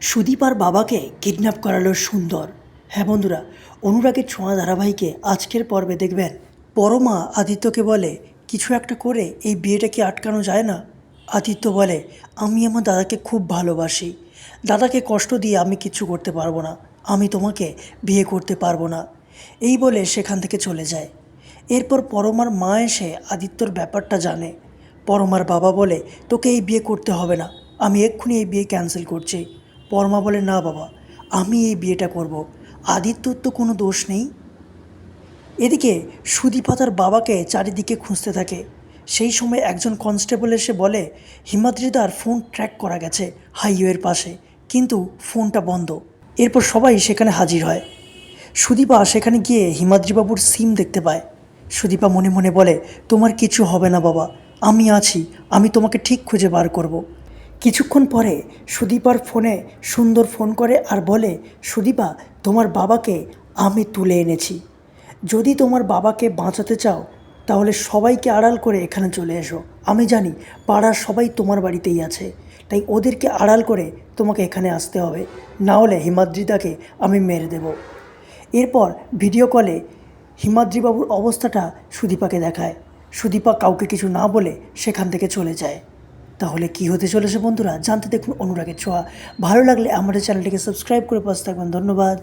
সুদীপার বাবাকে কিডন্যাপ করালো সুন্দর। হ্যাঁ বন্ধুরা, অনুরাগের ছোঁয়া ধারাবাহিকে আজকের পর্বে দেখবেন। পরমা আদিত্যকে বলে, কিছু একটা করে এই বিয়েটা কি আটকানো যায় না? আদিত্য বলে, আমি আমার দাদাকে খুব ভালোবাসি। দাদাকে কষ্ট দিয়ে আমি কিছু করতে পারব না। আমি তোমাকে বিয়ে করতে পারব না। এই বলে সেখান থেকে চলে যায়। এরপর পরমার মা এসে আদিত্যর ব্যাপারটা জানে। পরমার বাবা বলে, তোকে এই বিয়ে করতে হবে না। আমি এক্ষুনি এই বিয়ে ক্যান্সেল করছি। পরমা বলে, না বাবা, আমি এই বিয়েটা করব। আদিত্যর তো কোনো দোষ নেই। এদিকে সুদীপা তার বাবাকে চারিদিকে খুঁজতে থাকে। সেই সময় একজন কনস্টেবল এসে বলে, হিমাদ্রিদার ফোন ট্র্যাক করা গেছে হাইওয়ের পাশে, কিন্তু ফোনটা বন্ধ। এরপর সবাই সেখানে হাজির হয়। সুদীপা সেখানে গিয়ে হিমাদ্রিবাবুর সিম দেখতে পায়। সুদীপা মনে মনে বলে, তোমার কিছু হবে না বাবা, আমি আছি, আমি তোমাকে ঠিক খুঁজে বার করব। কিছুক্ষণ পরে সুদীপার ফোনে সুন্দর ফোন করে আর বলে, সুদীপা, তোমার বাবাকে আমি তুলে এনেছি। যদি তোমার বাবাকে বাঁচাতে চাও, তাহলে সবাইকে আড়াল করে এখানে চলে এসো। আমি জানি পাড়ার সবাই তোমার বাড়িতেই আছে, তাই ওদেরকে আড়াল করে তোমাকে এখানে আসতে হবে। না হলে হিমাদ্রিদাকে আমি মেরে দেব। এরপর ভিডিও কলে হিমাদ্রিবাবুর অবস্থাটা সুদীপাকে দেখায়। সুদীপা কাউকে কিছু না বলে সেখান থেকে চলে যায়। তাহলে কি হতে চলেছে বন্ধুরা? জানতে দেখুন অনুরাগের ছোঁয়া। ভালো লাগলে আমাদের চ্যানেলটিকে সাবস্ক্রাইব করে পাশে থাকবেন। ধন্যবাদ।